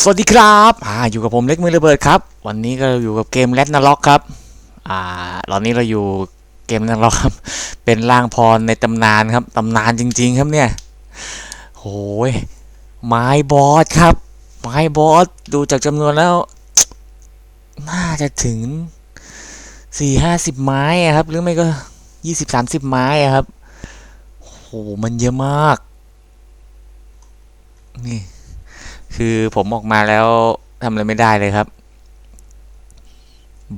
สวัสดีครับอ่าอยู่กับผมเล็กมือระเบิดครับ วันนี้ก็อยู่กับเกมแรดนาล็อกครับ อ่า ตอนนี้เราอยู่เกมนาล็อกครับ เป็นร่างพรในตำนานครับ ตำนานจริง ๆ ครับเนี่ย โหย ไม้บอสครับ ไม้บอส ดูจากจำนวนแล้ว น่าจะถึงสี่ห้าสิบไม้ครับ หรือไม่ก็ยี่สิบสามสิบไม้ครับ โห มันเยอะมาก นี่ คือผมออกมาแล้วทำอะไรไม่ได้เลยครับ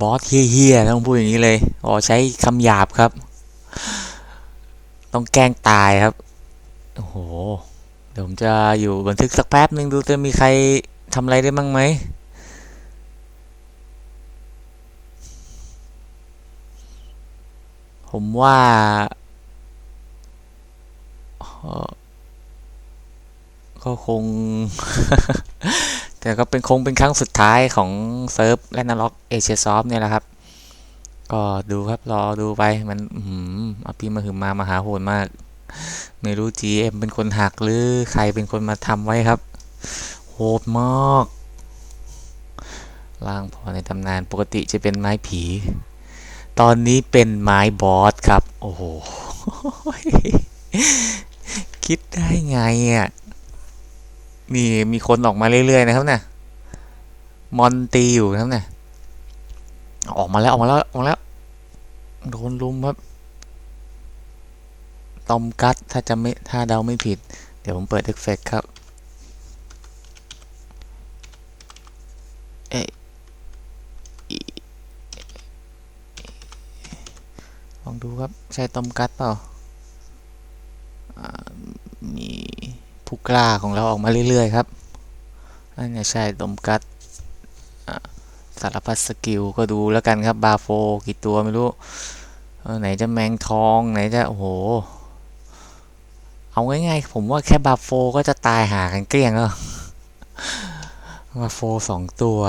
บอสเฮี้ยๆต้องพูดอย่างนี้เลยอ๋อใช้คำหยาบครับ ต้องแกล้งตายครับ โอ้โห เดี๋ยวผมจะอยู่บันทึกสักแป๊บหนึ่งดูจะมีใครทำอะไรได้บ้างไหมผมว่าเออ ก็คง แต่ก็เป็นคงเป็นครั้งสุดท้ายของเซิร์ฟและนาล็อกเอเชียซอฟเนี่ยแหละครับ ก็ดูครับรอดูไปมันอืมอาพี่มาหืมมามาหาโหดมาก ไม่รู้ GM เป็นคนหักหรือใครเป็นคนมาทำไว้ครับ โหดมากล่างพอในตำนานปกติจะเป็นไม้ผี ตอนนี้เป็นไม้บอสครับ โอ้โห คิดได้ไงอะ นี่มีคนออกมาเรื่อยๆนะครับเนี่ยมอนตีอยู่นะครับเนี่ยออกมาแล้วออกมาแล้วออกมาแล้วโดนลุมครับตอมกัดถ้าจะไม่ถ้าเดาไม่ผิด เดี๋ยวผมเปิดเอฟเฟกครับเอ๊ลองดูครับ ใช่ตอมกัดเปล่าอ่ามี ผู้กล้าของเราออกมาเรื่อยๆครับนั่นไงใช่ตอมกัดสารพัดสกิลก็ดูแล้วกันครับบาโฟกี่ตัวไม่รู้ไหนจะแมงทองไหนจะโอ้โห เอาง่ายๆผมว่าแค่บาโฟก็จะตายหากันเกลี้ยงแล้วบาโฟสองตัว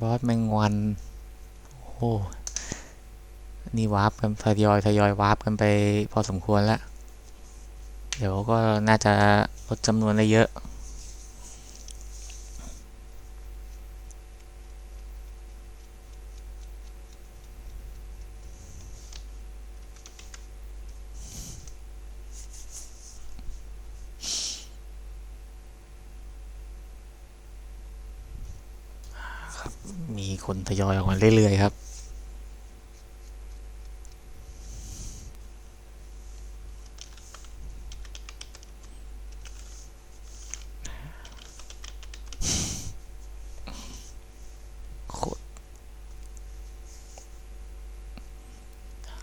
บอสแมงวันโอ้โหนี่วาร์ปกันทยอยทยอยวาร์ปกันไปพอสมควรแล้ว เดี๋ยวก็น่าจะลดจำนวนได้เยอะ มีคนทยอยออกมาเรื่อยๆครับ โคตร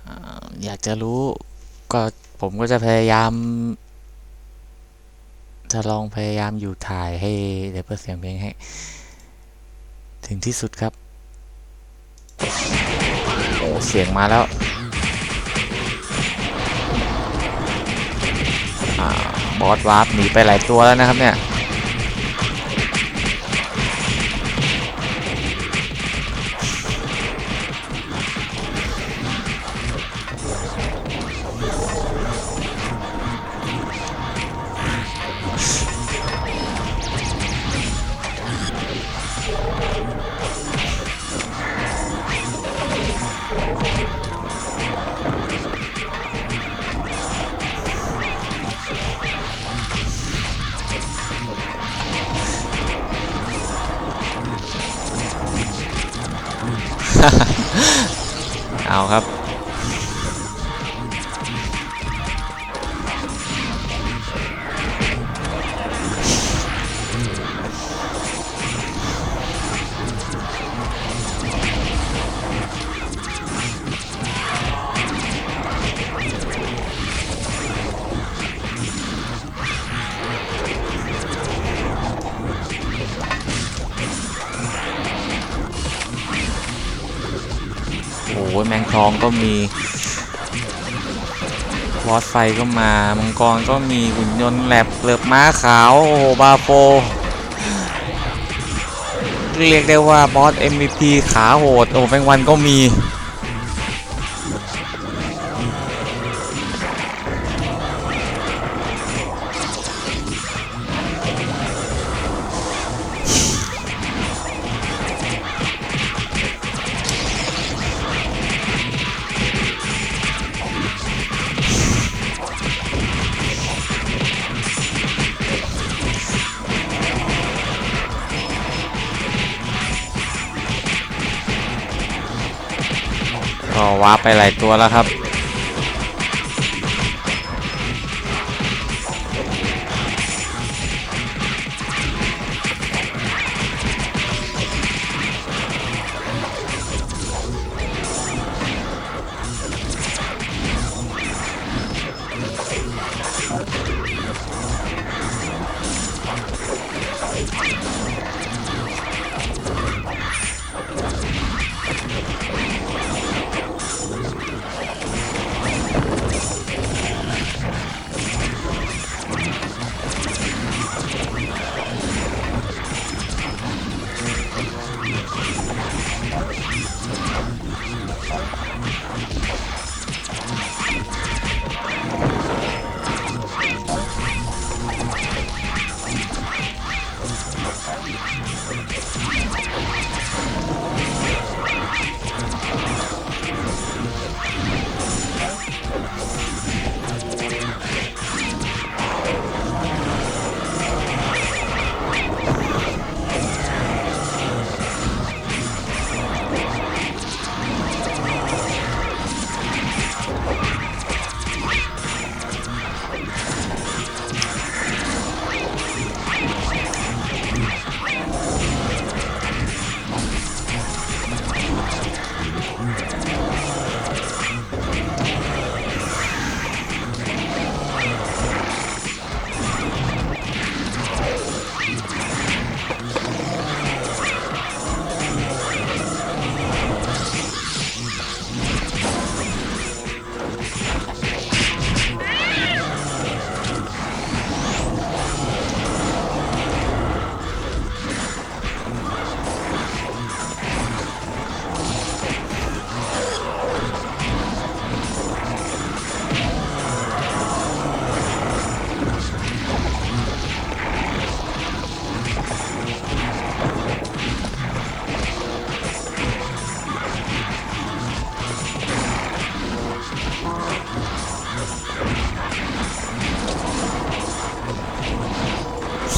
อ่า อยากจะรู้ก็ผมก็จะพยายาม จะลองพยายามอยู่ถ่ายให้เดี๋ยวเปิดเสียงเพลงให้ ถึงที่สุดครับ โอ้เสียงมาแล้วอบอสวาร์ปหนีไปหลายตัวแล้วนะครับเนี่ย ทองก็มีวอสไฟก็มา มังกรก็มีหุ่นยนต์แลบเกลือกม้าขาว โอ้โห บาโป เรียกได้ว่าบอส MVP ขาโหด โอ้แมงวันก็มีาร์ปไปหลายตัวแล้วครับ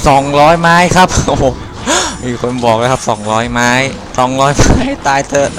สองร้อยไม้ครับโอ้โหมีคนบอกแล้วครับสองร้อยไม้สองร้อยไม้ตายเถอะ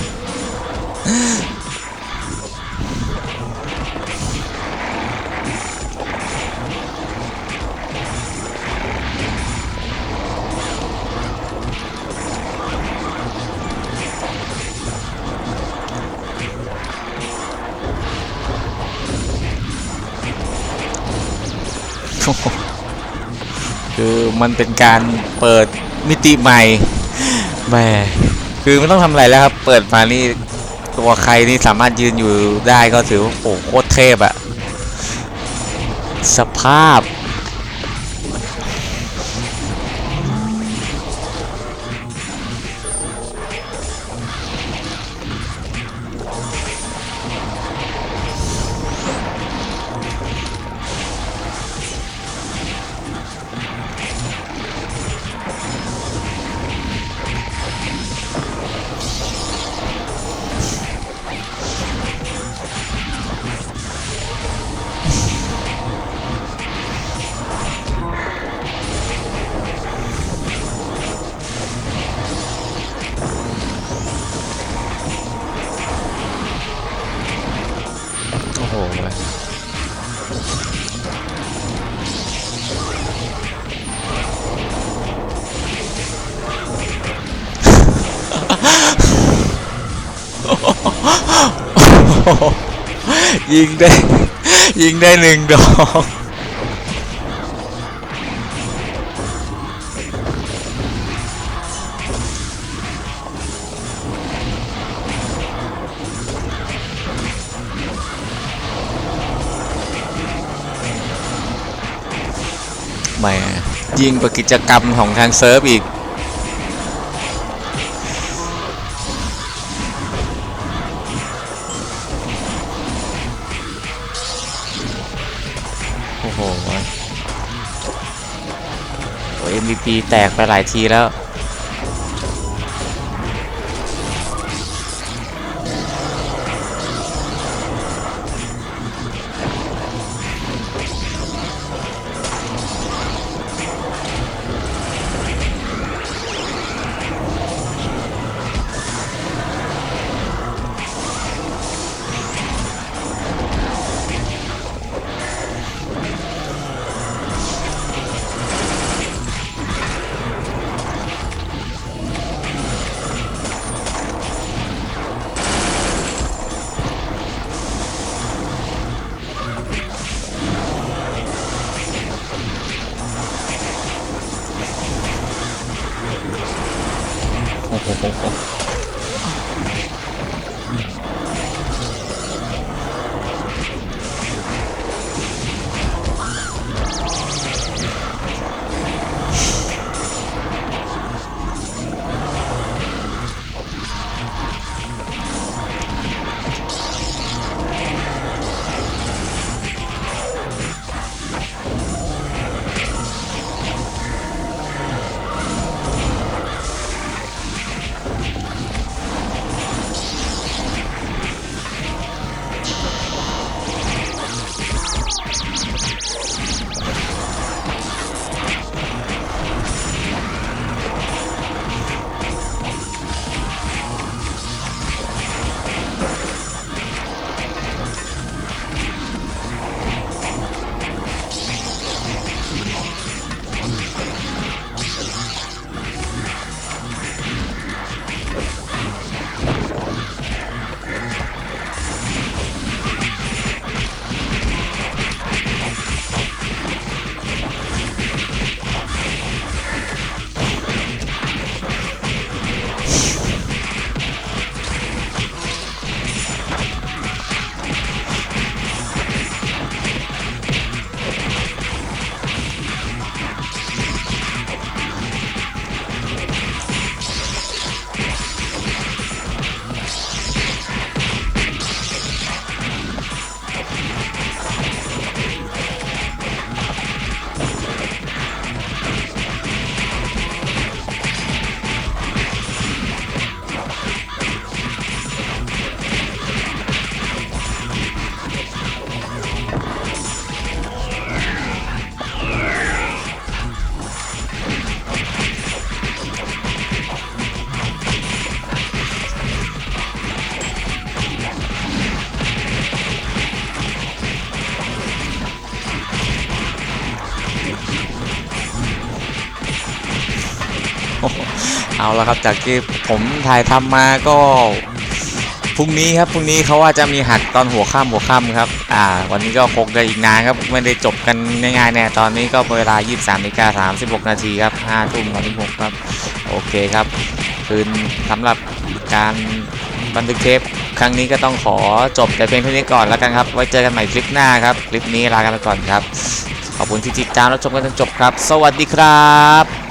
คือมันเป็นการเปิดมิติใหม่แหมคือไม่ต้องทำอะไรแล้วครับ เปิดมานี่ตัวใครนี่สามารถยืนอยู่ได้ก็ถือว่าโอ้โหโคตรเทพอะสภาพ ยิงได้ ยิงได้หนึ่งดอกแหมยิ่งกว่ากิจกรรมของทางเซิร์ฟอีก แตกไปหลายทีแล้ว เอาละครับจากที่ผมถ่ายทำมาก็พรุ่งนี้ครับพรุ่งนี้เขาว่าจะมีหัดตอนหัวค่ำหัวค่ำครับอ่าวันนี้ก็คงจะอีกนานครับไม่ได้จบกันง่ายๆแน่ตอนนี้ก็เวลา 23นาฬิกา36 นาทีครับ5ทุ่ม36ครับโอเคครับ คืนสำหรับการบันทึกเทปครั้งนี้ก็ต้องขอจบแต่เพียงเท่านี้ก่อนแล้วกันครับ ไว้เจอกันใหม่คลิปหน้าครับ คลิปนี้ลากันไปก่อนครับ ขอบคุณที่ติดตามรับชมกันจนจบครับ สวัสดีครับ